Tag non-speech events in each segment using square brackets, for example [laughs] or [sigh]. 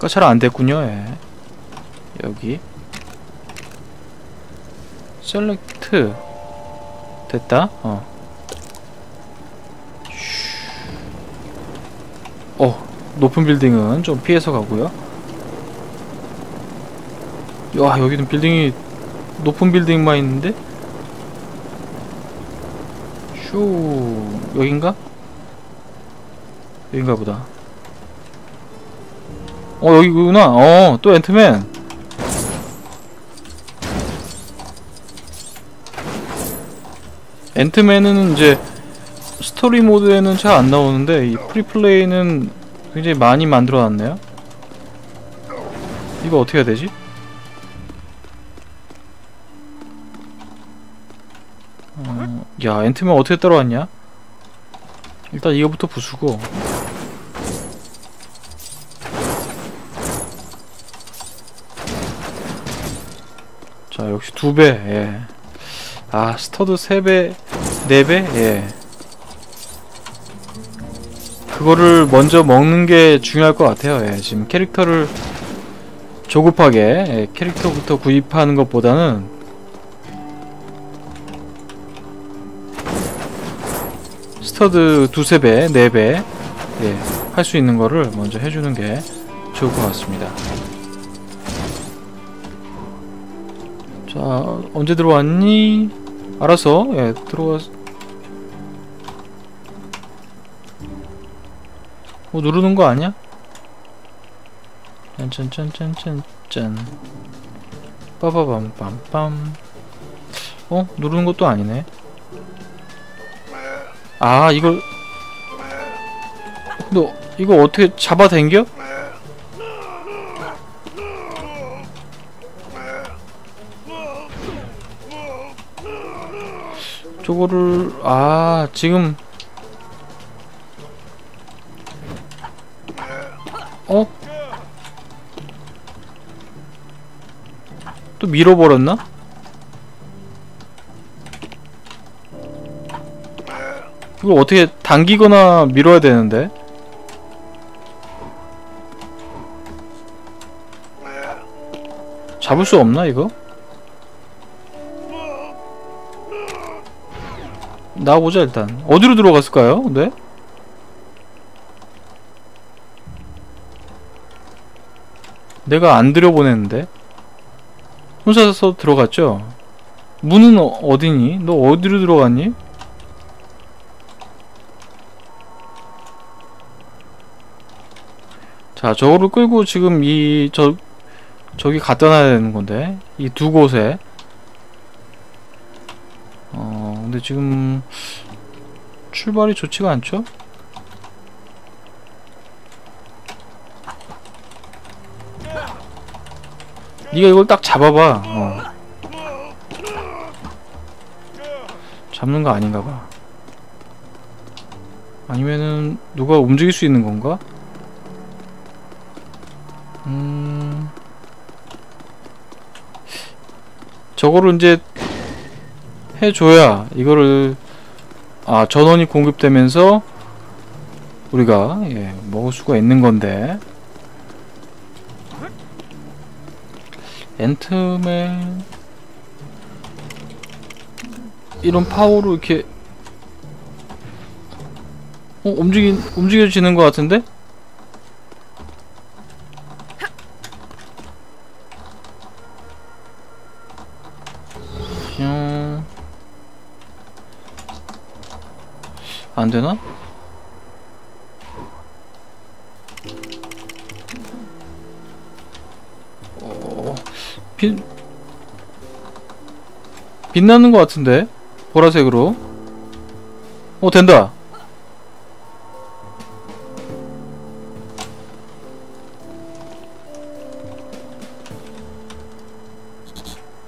가 잘 안됐군요 예. 여기 셀렉트 됐다 어. 슈. 어 높은 빌딩은 좀 피해서 가고요 와 여기는 빌딩이 높은 빌딩만 있는데 슈 여긴가? 여긴가 보다 어 여기구나 어 또 앤트맨 앤트맨은 이제 스토리 모드에는 잘 안 나오는데 이 프리플레이는 굉장히 많이 만들어 놨네요 이거 어떻게 해야 되지? 어, 야 앤트맨 어떻게 따라왔냐? 일단 이거부터 부수고 자 역시 두 배 예. 아 스터드 세 배 네 배 예. 그거를 먼저 먹는 게 중요할 것 같아요 예. 지금 캐릭터를 조급하게 예, 캐릭터부터 구입하는 것보다는 스터드 두세 배, 네 배, 예, 할 수 있는 거를 먼저 해주는 게 좋을 것 같습니다. 자, 언제 들어왔니? 알아서, 예, 들어와. 뭐 누르는 거 아니야? 짠짠짠짠짠짠. 빠바밤빰빰. 어? 누르는 것도 아니네. 아 이걸 너 이거 어떻게 잡아당겨? 저거를 아 지금 어? 또 밀어버렸나? 이걸 어떻게 당기거나 밀어야 되는데 잡을 수 없나 이거? 나와보자 일단 어디로 들어갔을까요? 네? 내가 안 들여보냈는데 혼자서 들어갔죠? 문은 어, 어디니? 너 어디로 들어갔니? 자, 저거를 끌고 지금 이, 저, 저기 갖다 놔야 되는 건데. 이 두 곳에. 어, 근데 지금, 출발이 좋지가 않죠? 네가 이걸 딱 잡아봐. 어. 잡는 거 아닌가 봐. 아니면은, 누가 움직일 수 있는 건가? 음... 저거를 이제 해줘야 이거를 아 전원이 공급되면서 우리가 예, 먹을 수가 있는 건데 앤트맨 이런 파워로 이렇게 어 움직인 움직여지는 것 같은데? 안 되나? 어... 빛... 빛나는 것 같은데? 보라색으로 어 된다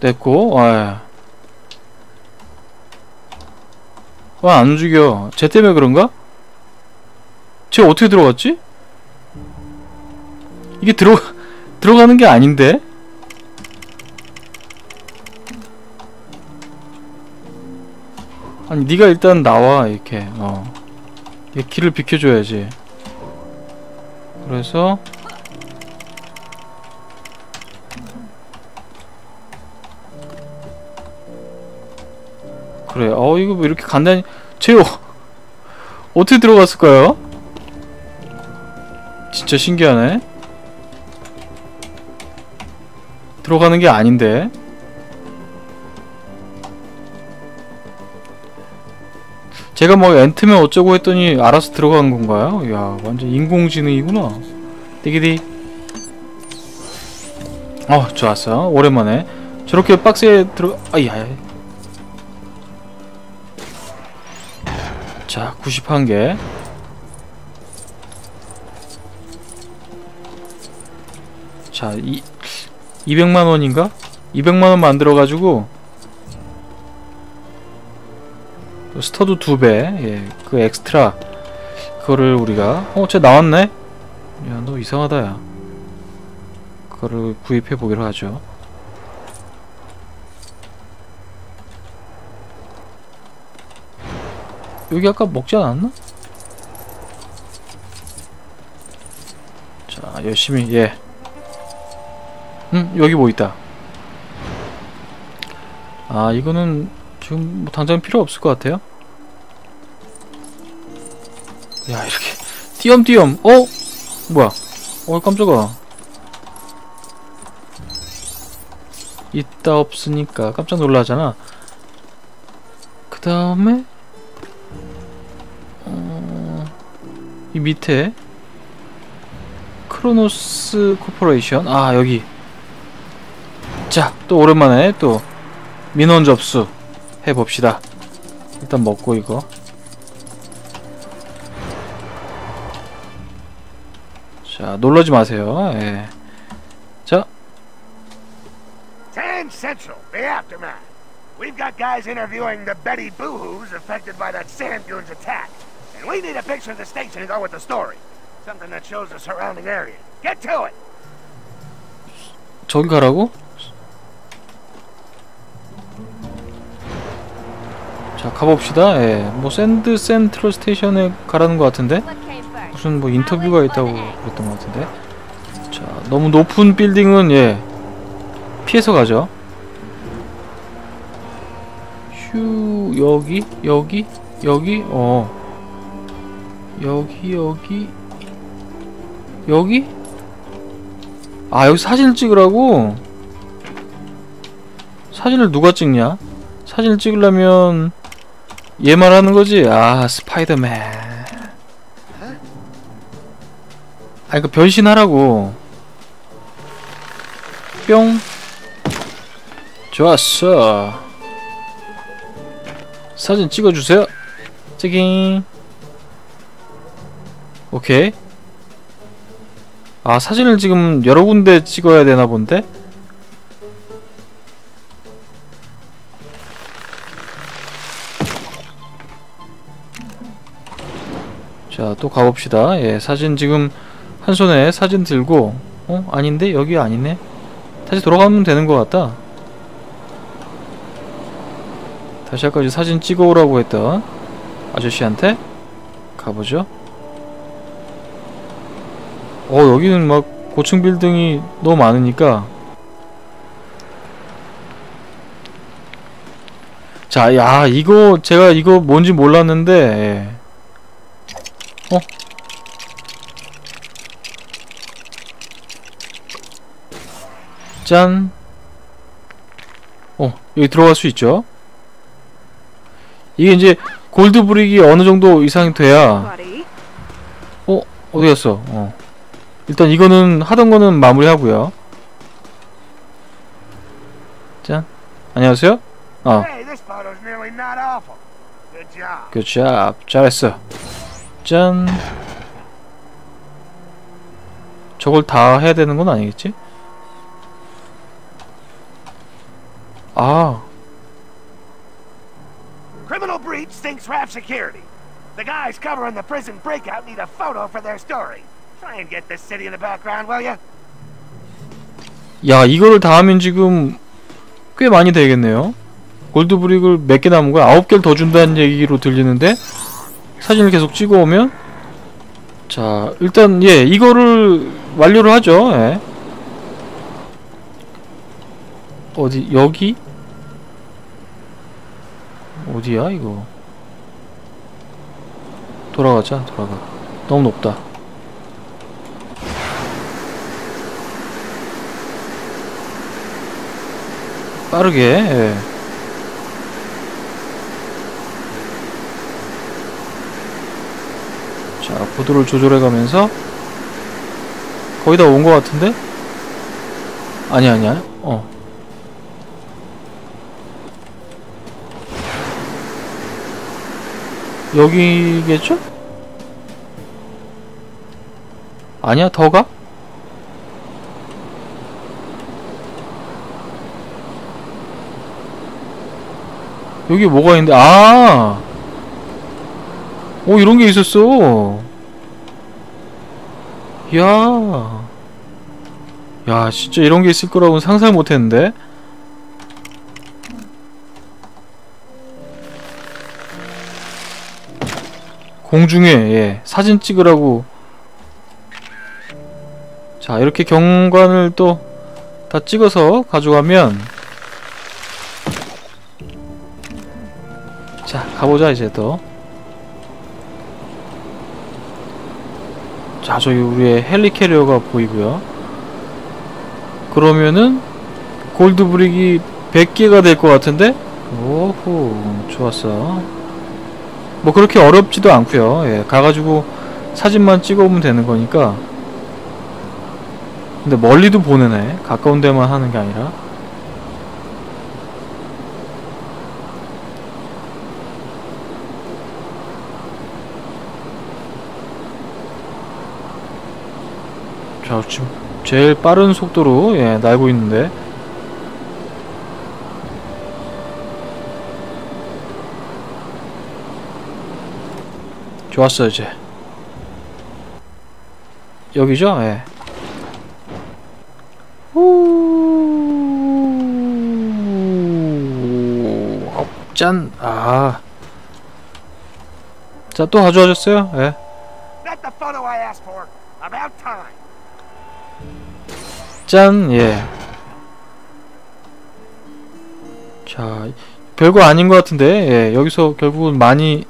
됐고 와 와, 안 움직여. 쟤 때문에 그런가? 쟤 어떻게 들어갔지? 이게 들어, [laughs] 들어가는 게 아닌데? 아니, 네가 일단 나와, 이렇게, 어. 얘 길을 비켜줘야지. 그래서, 그래. 어 이거 왜 이렇게 간단히 제요 어떻게 들어갔을까요? 진짜 신기하네. 들어가는 게 아닌데. 제가 뭐 엔트맨 어쩌고 했더니 알아서 들어간 건가요? 야 완전 인공지능이구나. 띠기디 어 좋았어. 오랜만에. 저렇게 박스에 들어 아이야 91개 자 이, 200만원인가? 200만원 만들어가지고 스터도 두배 예, 그 엑스트라 그거를 우리가 어? 쟤 나왔네? 야 너 이상하다 야 그거를 구입해 보기로 하죠 여기 아까 먹지 않았나? 자 열심히 예. 음, 여기 뭐 있다. 아 이거는 지금 뭐 당장 필요 없을 것 같아요? 야 이렇게. 띄엄띄엄. 어? 뭐야? 어 깜짝아. 있다 없으니까 깜짝 놀라잖아. 그 다음에 이 밑에 크로노스 코퍼레이션 아 여기 자 또 오랜만에 또 민원 접수 해봅시다 일단 먹고 이거 자 놀라지 마세요 예. 자 Central, the aftermath. We've got guys interviewing the Betty Boo-Hoos affected by that sand dunes attack. And we need a picture of the station to go with the story. Something that shows the surrounding area. Get to it! 저기 가라고? 자 가봅시다 예. 뭐 샌드 센트럴 스테이션에 가라는 것 같은데 무슨 뭐 인터뷰가 있다고 그랬던 것 같은데 자 너무 높은 빌딩은 예 피해서 가죠 휴 여기 여기 여기 어 여기 여기. 여기? 아 여기 사진을 찍으라고? 사진을 누가 찍냐? 사진을 찍으려면 얘 말하는 거지? 아 스파이더맨. 아 이거 변신하라고. 뿅. 좋았어. 사진 찍어주세요. 찍잉 오케이. 아 사진을 지금 여러 군데 찍어야 되나 본데? 자 또 가봅시다. 예 사진 지금 한 손에 사진 들고 어? 아닌데? 여기 아니네? 다시 돌아가면 되는 것 같다. 다시 아까 이 사진 찍어오라고 했던 아저씨한테 가보죠 어 여기는 막 고층 빌딩이 너무 많으니까 자, 야, 이거 제가 이거 뭔지 몰랐는데 예. 어? 짠. 어, 여기 들어갈 수 있죠? 이게 이제 골드 브릭이 어느 정도 이상이 돼야. 어, 어디 갔어? 어. 일단 이거는 하던 거는 마무리하고요. 짠. 안녕하세요. 어. Job. 잘했어. 짠. 저걸 다 해야 되는 건 아니겠지? 아, Criminal breach sinks raft security. The guys covering the prison breakout need a photo for their story. 야 이거를 다 하면 지금 꽤 많이 되겠네요. 골드브릭을 몇 개 남은 거야? 아홉 개를 더 준다는 얘기로 들리는데 사진을 계속 찍어오면 자 일단 예 이거를 완료를 하죠. 예. 어디 여기 어디야 이거 돌아가자 돌아가 너무 높다 빠르게 예. 자 고도를 조절해 가면서 거의 다 온 것 같은데 아니 아니야 어 여기겠죠? 아니야 더 가? 여기 뭐가 있는데 아! 오 이런 게 있었어. 야. 야, 진짜 이런 게 있을 거라고는 상상 못 했는데. 공중에 예, 사진 찍으라고 자 이렇게 경관을 또 다 찍어서 가져가면 자 가보자 이제 또 자, 저기 우리의 헬리캐리어가 보이고요. 그러면은 골드 브릭이 100개가 될 것 같은데? 오호, 좋았어. 뭐 그렇게 어렵지도 않고요. 예, 가가지고 사진만 찍어오면 되는 거니까. 근데 멀리도 보내네. 가까운 데만 하는 게 아니라. 자, 지금 제일 빠른 속도로 예, 날고 있는데 좋았어 이제 여기죠? 예. 짠. 아. 자, 또 가져와줬어요? 예. That's the photo I asked for. About time. 짠, 예. 자, 별거 아닌 것 같은데, 예, 여기서 결국은 많이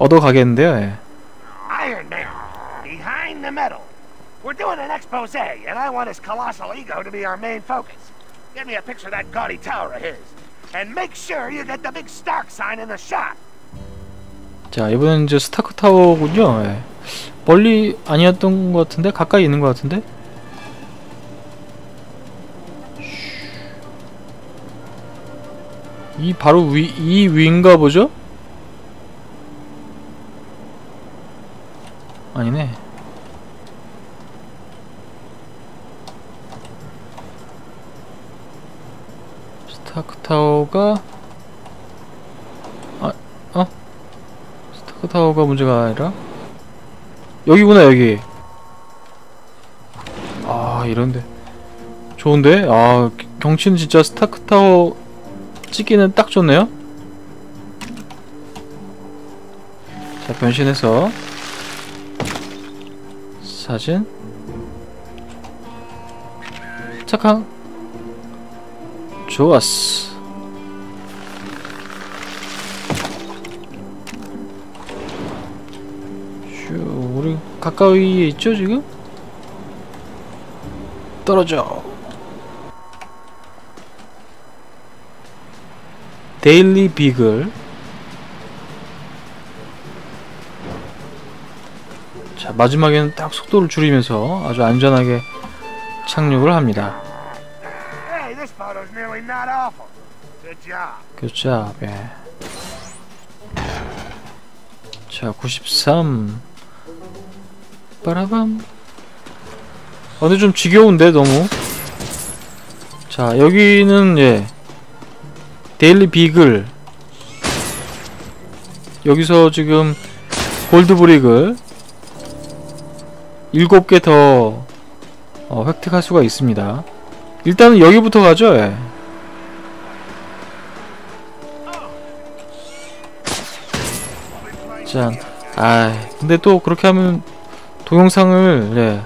얻어가겠는데요, 예. Iron Man, behind the metal. We're doing an expose, and I want his colossal ego to be our main focus. Get me a picture of that gaudy tower of his. And make sure you get the big Stark sign in the shot. 자, 이번엔 이제 스타크 타워군요, 예. 멀리 아니었던 것 같은데, 가까이 있는 것 같은데? 이 바로 위, 이 위인가 보죠? 아니네. 스타크 타워가 아, 어? 스타크 타워가 문제가 아니라 여기구나 여기. 아 이런데 좋은데? 아 경치는 진짜 스타크 타워 찍기는 딱 좋네요. 자 변신해서 사진 착한 좋았어. 슈 우리 가까이에 있죠 지금? 떨어져. 데일리 비글 자 마지막에는 딱 속도를 줄이면서 아주 안전하게 착륙을 합니다. 그렇죠 예. 자 93. 빠라밤 아 근데 좀 지겨운데 너무 자 여기는 예 데일리 비글 여기서 지금 골드 브릭을 7개 더 어, 획득할 수가 있습니다 일단은 여기부터 가죠 예. 짠. 아, 근데 또 그렇게 하면 동영상을 예,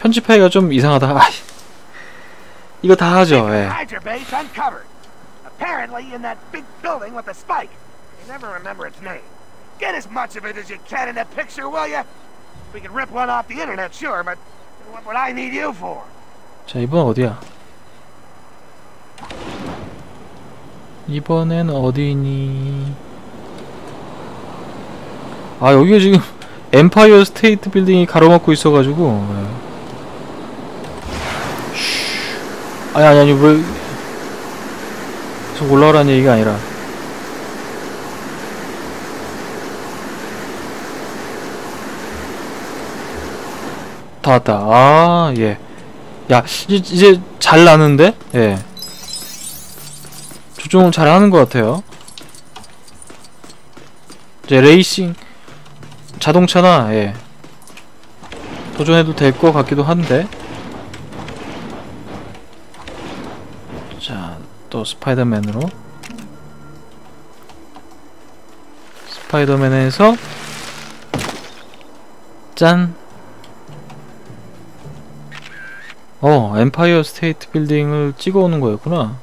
편집하기가 좀 이상하다. [laughs] 아, 이거 다 하죠. 예. Apparently in that big building with the spike. And never remember its name. Get as much of it as you can in the picture, will you? We can rip one off the internet, sure, but what would I need you for? 자, 이번 어디야? 이번엔 어디니? 아, 여기가 지금 엠파이어 스테이트 빌딩이 가로막고 있어가지고. 예. 쉬. 아니, 아니, 아니, 왜. 계속 올라오라는 얘기가 아니라. 다 왔다. 아, 예. 야, 이제, 잘 나는데? 예. 조종을 잘 하는 것 같아요. 이제 레이싱, 자동차나, 예. 도전해도 될 것 같기도 한데. 또 스파이더맨으로. 스파이더맨에서, 짠! 어, 엠파이어 스테이트 빌딩을 찍어오는 거였구나.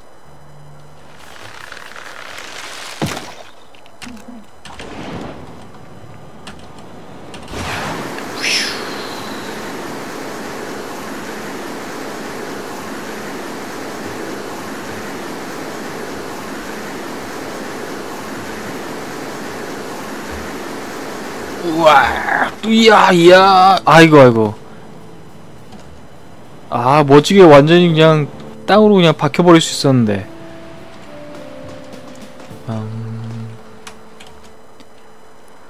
우와, 이야, 이야, 아이고, 아이고. 아 멋지게 완전히 그냥 땅으로 그냥 박혀버릴 수 있었는데 음...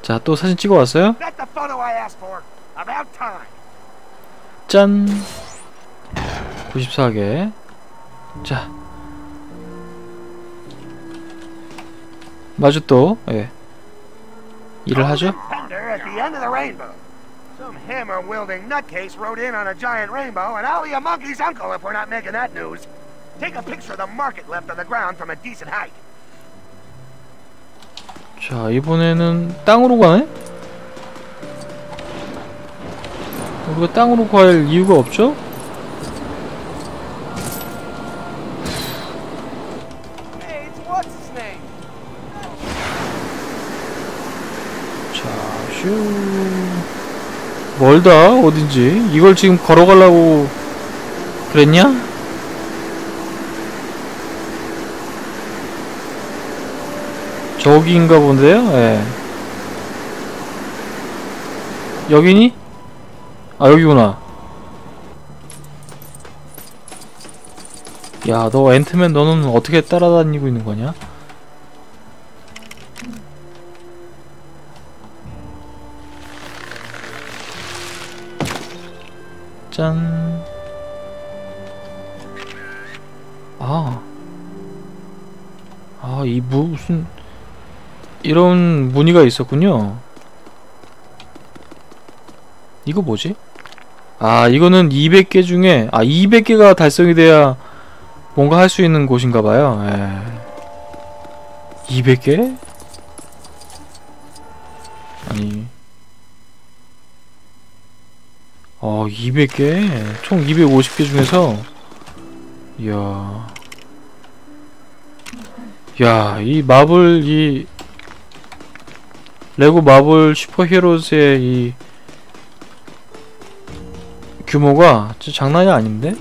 자또 사진 찍어 왔어요? About time. 짠 94개 자 마주 또 예. 일을 하죠? Fender at the end of the rainbow. Some hammer wielding nutcase rode in on a giant rainbow, and I'll be a monkey's uncle if we're not making that news. Take a picture of the market left on the ground from a decent height. 자 이번에는 땅으로 가네? 우리가 땅으로 갈 이유가 없죠? 자, 슈. 멀다, 어딘지. 이걸 지금 걸어가려고 그랬냐? 저기인가 본데요? 예. 여기니? 아, 여기구나. 야, 너 앤트맨 너는 어떻게 따라다니고 있는 거냐? 짠. 아. 아, 이 무슨 이런 무늬가 있었군요. 이거 뭐지? 아, 이거는 200개 중에 아, 200개가 달성이 돼야 뭔가 할 수 있는 곳인가 봐요. 예. 200개? 어, 200개? 총 250개 중에서 이야 야, 이 마블 이 레고 마블 슈퍼 히어로즈의 이 규모가 진짜 장난이 아닌데?